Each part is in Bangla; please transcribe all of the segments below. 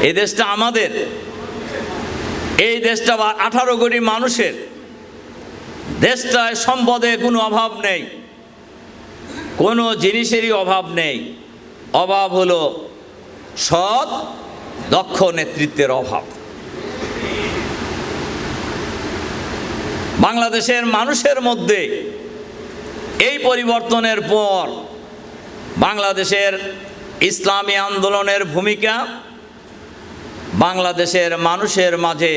এই দেশটা আমাদের। এই দেশটা বা আঠারো কোটি মানুষের। দেশটায় সম্পদে কোনো অভাব নেই। কোনো জিনিসেরই অভাব নেই। অভাব হলো সৎ, দক্ষ নেতৃত্বের অভাব। বাংলাদেশের মানুষের মধ্যে এই পরিবর্তনের পর বাংলাদেশের ইসলামী আন্দোলনের ভূমিকা বাংলাদেশের মানুষের মাঝে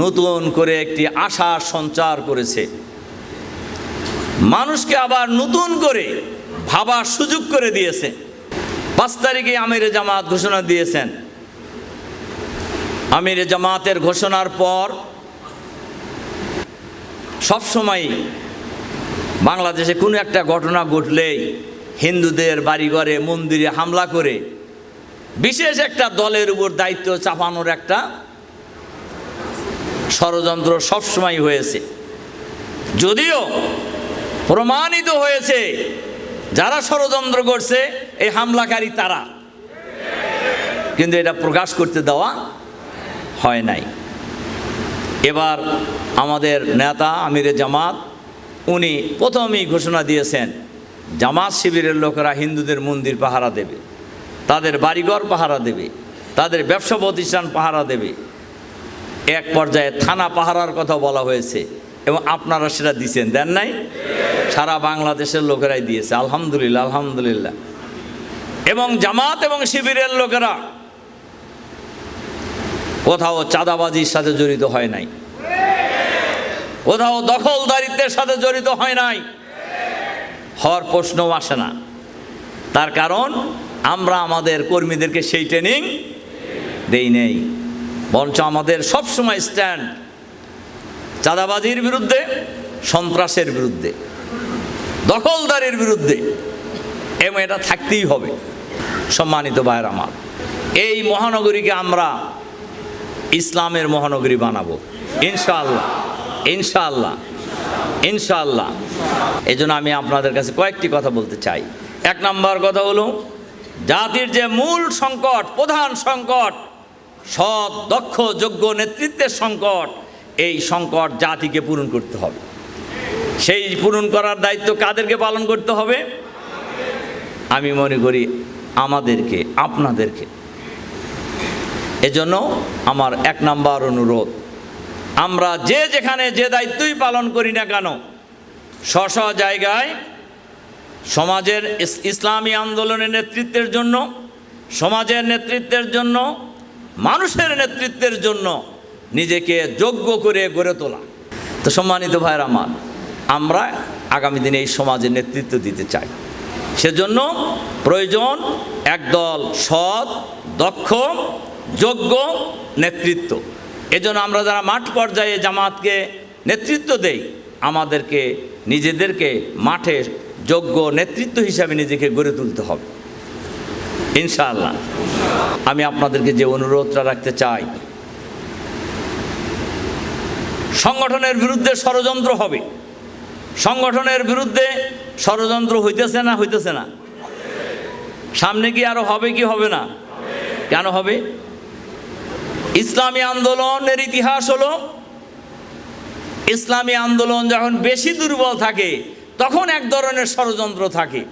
নতুন করে একটি আশা সঞ্চার করেছে। মানুষকে আবার নতুন করে ভাবার সুযোগ করে দিয়েছে। পাঁচ তারিখে আমির জামাত ঘোষণা দিয়েছেন। আমির জামাতের ঘোষণার পর সবসময় বাংলাদেশে কোনো একটা ঘটনা ঘটলেই হিন্দুদের বাড়িঘরে, মন্দিরে হামলা করে বিশেষ একটা দলের উপর দায়িত্ব চাপানোর একটা ষড়যন্ত্র সবসময় হয়েছে। যদিও প্রমাণিত হয়েছে যারা ষড়যন্ত্র করছে, এই হামলাকারী তারা। কিন্তু এটা প্রকাশ করতে দেওয়া হয় নাই। এবার আমাদের নেতা আমিরে জামাত, উনি প্রথমেই ঘোষণা দিয়েছেন, জামাত শিবিরের লোকেরা হিন্দুদের মন্দির পাহারা দেবে। তাদের বাড়িঘর পাহারা দেবে, তাদের ব্যবসা প্রতিষ্ঠান পাহারা দেবে। এক পর্যায়ে থানা পাহারার কথা বলা হয়েছে এবং আপনারা সেটা দিয়েছেন, দেন নাই? সারা বাংলাদেশের লোকেরাই দিয়েছে, আলহামদুলিল্লাহ আলহামদুলিল্লাহ। এবং জামাত এবং শিবিরের লোকেরা কোথাও চাঁদাবাজির সাথে জড়িত হয় নাই। কোথাও দখলদারিত্বের সাথে জড়িত হয় নাই। হওয়ার প্রশ্নও আসে না। তার কারণ আমরা আমাদের কর্মীদেরকে সেই ট্রেনিং দেই নেই। বরঞ্চ আমাদের সবসময় স্ট্যান্ড চাঁদাবাজির বিরুদ্ধে, সন্ত্রাসের বিরুদ্ধে, দখলদারের বিরুদ্ধে। এবং এটা থাকতেই হবে, সম্মানিত ভাইয়ের আমার। এই মহানগরীকে আমরা ইসলামের মহানগরী বানাবো। ইনশাআল্লাহ ইনশাআল্লাহ ইনশাআল্লাহ। এই জন্য আমি আপনাদের কাছে কয়েকটি কথা বলতে চাই। এক নম্বর কথা হলো জাতির যে মূল সংকট, প্রধান সংকট, সৎ, দক্ষ, যোগ্য নেতৃত্বের সংকট, এই সংকট জাতিকে পূরণ করতে হবে। সেই পূরণ করার দায়িত্ব কাদেরকে পালন করতে হবে? আমি মনে করি আমাদেরকে, আপনাদেরকে। এজন্য আমার এক নাম্বার অনুরোধ, আমরা যে যেখানে যে দায়িত্বই পালন করি না কেন, স্ব জায়গায় সমাজের ইসলামী আন্দোলনের নেতৃত্বের জন্য, সমাজের নেতৃত্বের জন্য, মানুষের নেতৃত্বের জন্য নিজেকে যোগ্য করে গড়ে তোলা। তো সম্মানিত ভাইয়ের আমার, আমরা আগামী দিনে এই সমাজের নেতৃত্ব দিতে চাই। সেজন্য প্রয়োজন একদল সৎ, দক্ষ, যোগ্য নেতৃত্ব। এজন্য আমরা যারা মাঠ পর্যায়ে জামাতকে নেতৃত্ব দেই, আমাদেরকে, নিজেদেরকে মাঠে যোগ্য নেতৃত্ব হিসাবে নিজেকে গড়ে তুলতে হবে। ইনশাআল্লাহ। আমি আপনাদেরকে যে অনুরোধটা রাখতে চাই, সংগঠনের বিরুদ্ধে ষড়যন্ত্র হবে। সংগঠনের বিরুদ্ধে ষড়যন্ত্র হইতেছে না হইতেছে না। সামনে কি আরও হবে কি হবে না? কেন হবে? ইসলামী আন্দোলনের ইতিহাস হলো, ইসলামী আন্দোলন যখন বেশি দুর্বল থাকে তখন এক ধরনের ষড়যন্ত্র থাকে।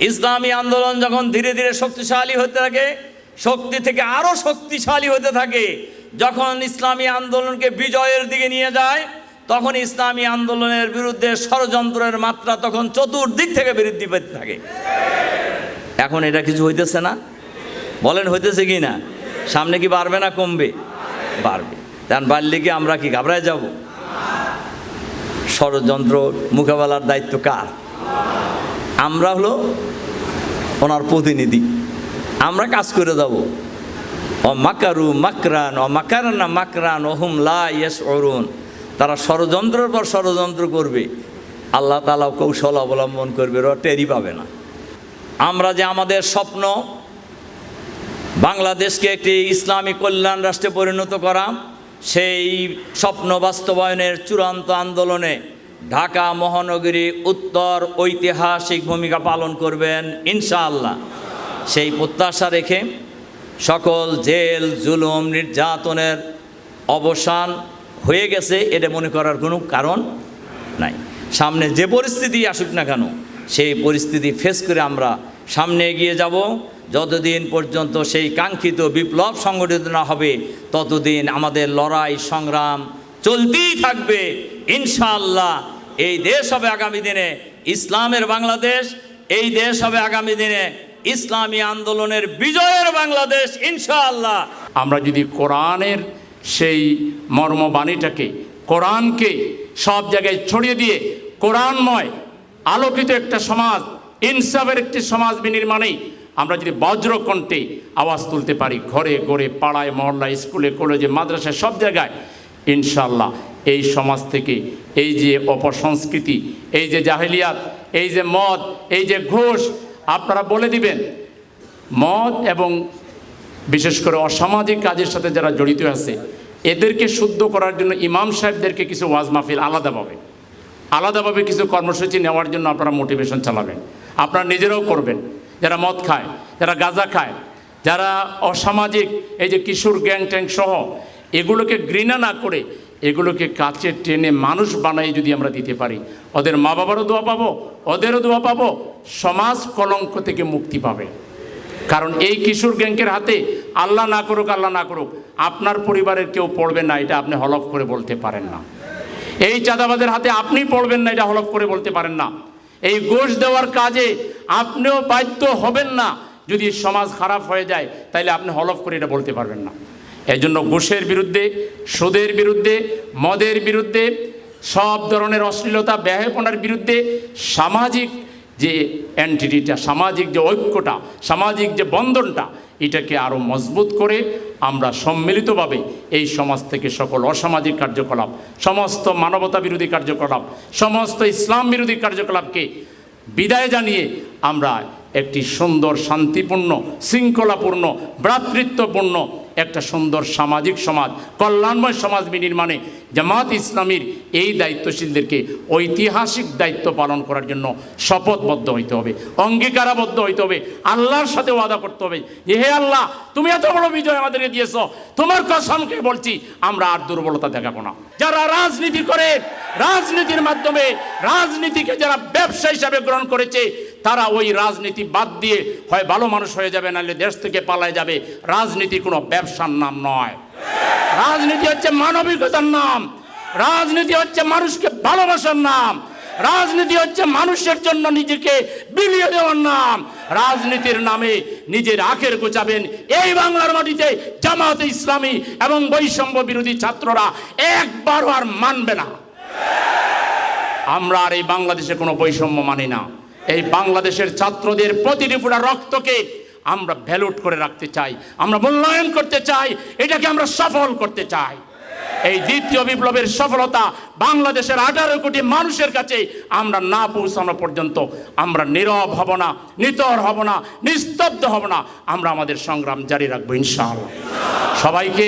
ইসলামী আন্দোলন যখন ধীরে ধীরে শক্তিশালী হতে থাকে, শক্তি থেকে আরও শক্তিশালী হতে থাকে, যখন ইসলামী আন্দোলনকে বিজয়ের দিকে নিয়ে যায়, তখন ইসলামী আন্দোলনের বিরুদ্ধে ষড়যন্ত্রের মাত্রা তখন চতুর্দিক থেকে বৃদ্ধি পেতে থাকে। এখন এটা কিছু হইতেছে না? বলেন হইতেছে কি না? সামনে কি বাড়বে না কমবে? বাড়বে। কারণ বাড়লে কি আমরা কি ঘাবড়ায় যাব? ষড়যন্ত্র মোকাবেলার দায়িত্ব কার? আমরা হলো ওনার প্রতিনিধি। আমরা কাজ করে যাব। ও মাকারু মাকরান ও মাকারানা ওহুম লা অরুণ তারা ষড়যন্ত্রের পর ষড়যন্ত্র করবে। আল্লাহ তালা কৌশল অবলম্বন করবে, ওরা টেরি পাবে না। আমরা যে আমাদের স্বপ্ন, বাংলাদেশকে একটি ইসলামী কল্যাণ রাষ্ট্রে পরিণত করা সেই স্বপ্ন বাস্তবায়নের চূড়ান্ত আন্দোলনে ঢাকা মহানগরী উত্তর ঐতিহাসিক ভূমিকা পালন করবেন ইনশাআল্লাহ। সেই প্রত্যাশা রেখে সকল জেল, জুলুম, নির্যাতনের অবসান হয়ে গেছে, এটা মনে করার কোনো কারণ নাই। সামনে যে পরিস্থিতি আসুক না কেন, সেই পরিস্থিতি ফেস করে আমরা সামনে এগিয়ে যাব। যতদিন পর্যন্ত সেই কাঙ্ক্ষিত বিপ্লব সংগঠিত না হবে, ততদিন আমাদের লড়াই, সংগ্রাম চলতেই থাকবে। ইনশাআল্লাহ এই দেশ হবে আগামী দিনে ইসলামের বাংলাদেশ, এই দেশ হবে আগামী দিনে ইসলামী আন্দোলনের বিজয়ের বাংলাদেশ, ইনশাআল্লাহ। আমরা যদি কোরআনের সেই মর্মবাণীটাকে, কোরআনকে সব জায়গায় ছড়িয়ে দিয়ে কোরআনময়, আলোকিত একটা সমাজ ইনসাফের একটি সমাজ বিনির্মাণে আমরা যদি বজ্রকণ্ঠে আওয়াজ তুলতে পারি, ঘরে ঘরে, পাড়ায়, মহল্লায়, স্কুলে, কলেজে, মাদ্রাসায়, সব জায়গায় ইনশাল্লাহ এই সমাজ থেকে এই যে অপসংস্কৃতি, এই যে জাহেলিয়াত, এই যে মদ, এই যে ঘোষ, আপনারা বলে দিবেন, মদ এবং বিশেষ করে অসামাজিক কাজের সাথে যারা জড়িত আছে, এদেরকে শুদ্ধ করার জন্য ইমাম সাহেবদেরকে কিছু ওয়াজ মাহফিল আলাদাভাবে আলাদাভাবে কিছু কর্মসূচি নেওয়ার জন্য আপনারা মোটিভেশন চালাবেন। আপনারা নিজেরাও করবেন। যারা মদ খায়, যারা গাঁজা খায়, যারা অসামাজিক, এই যে কিশোর গ্যাং ট্যাং সহ, এগুলোকে ঘৃণা না করে এগুলোকে কাছে টেনে মানুষ বানাই যদি আমরা দিতে পারি। ওদের মা বাবারও দোয়া পাবো, ওদেরও দোয়া পাবো, সমাজ কলঙ্ক থেকে মুক্তি পাবে। কারণ এই কিশোর গ্যাংকের হাতে আল্লাহ না করুক, আল্লাহ না করুক, আপনার পরিবারের কেউ পড়বে না, এটা আপনি হলফ করে বলতে পারেন না। এই চাঁদাবাদের হাতে আপনি পড়বেন না, এটা হলফ করে বলতে পারেন না। এই গোষ দেওয়ার কাজে আপনিও বাধ্য হবেন না। যদি সমাজ খারাপ হয়ে যায় তাহলে আপনি হলফ করে এটা বলতে পারবেন না। এই জন্য ঘুষের বিরুদ্ধে, সুদের বিরুদ্ধে, মদের বিরুদ্ধে, সব ধরনের অশ্লীলতা ব্যয়পনার বিরুদ্ধে সামাজিক যে অ্যান্টিটিটা সামাজিক যে ঐক্যটা, সামাজিক যে বন্ধনটা এটাকে আরও মজবুত করে আমরা সম্মিলিতভাবে এই সমাজ থেকে সকল অসামাজিক কার্যকলাপ, সমস্ত মানবতা বিরোধী কার্যকলাপ, সমস্ত ইসলাম বিরোধী কার্যকলাপকে বিদায় জানিয়ে আমরা একটি সুন্দর, শান্তিপূর্ণ, শৃঙ্খলাপূর্ণ, ভ্রাতৃত্বপূর্ণ একটা সুন্দর সামাজিক সমাজ, কল্যাণময় সমাজ বিনির্মাণে জামাত ইসলামীর এই দায়িত্বশীলদেরকে ঐতিহাসিক দায়িত্ব পালন করার জন্য শপথবদ্ধ হইতে হবে, অঙ্গীকারাবদ্ধ হইতে হবে, আল্লাহর সাথে ওয়াদা করতে হবে যে, হে আল্লাহ, তুমি এত বড় বিজয় আমাদেরকে দিয়েছ, তোমার কসমকে বলছি, আমরা আর দুর্বলতা দেখাবো না। যারা রাজনীতি করে, রাজনীতির মাধ্যমে, রাজনীতিকে যারা ব্যবসা হিসাবে গ্রহণ করেছে তারা ওই রাজনীতি বাদ দিয়ে হয় ভালো মানুষ হয়ে যাবে, নাহলে দেশ থেকে পালায় যাবে। রাজনীতি কোনো ব্যবসার নাম নয়। রাজনীতি হচ্ছে মানবিকতার নাম। রাজনীতি হচ্ছে মানুষকে ভালোবাসার নাম। রাজনীতি হচ্ছে মানুষের জন্য নিজেকে বিলিয়ে দেওয়ার নাম। রাজনীতির নামে নিজের আখের গোচাবেন এই বাংলার মাটিতে জামাতে ইসলামী এবং বৈষম্য বিরোধী ছাত্ররা একবারও আর মানবে না। আমরা আর এই বাংলাদেশে কোনো বৈষম্য মানি না। এই বাংলাদেশের ছাত্রদের প্রতিটি ফোঁটা রক্তকে আমরা ভ্যালুট করে রাখতে চাই, আমরা মূল্যায়ন করতে চাই, এটাকে আমরা সফল করতে চাই। এই দ্বিতীয় বিপ্লবের সফলতা বাংলাদেশের আঠারো কোটি মানুষের কাছে আমরা না পৌঁছানো পর্যন্ত আমরা নীরব হব না, নিতর হব না, নিস্তব্ধ হব না, আমরা আমাদের সংগ্রাম জারি রাখব ইনশাআল্লাহ। সবাইকে,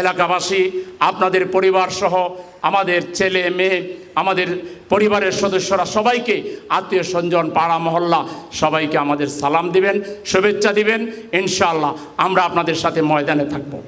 এলাকাবাসী, আপনাদের পরিবার সহ আমাদের ছেলে, মেয়ে আমাদের পরিবারের সদস্যরা সবাইকে আত্মীয় সঞ্জন পাড়া, মহল্লা সবাইকে আমাদের সালাম দিবেন, শুভেচ্ছা দিবেন। ইনশাআল্লাহ আমরা আপনাদের সাথে ময়দানে থাকব।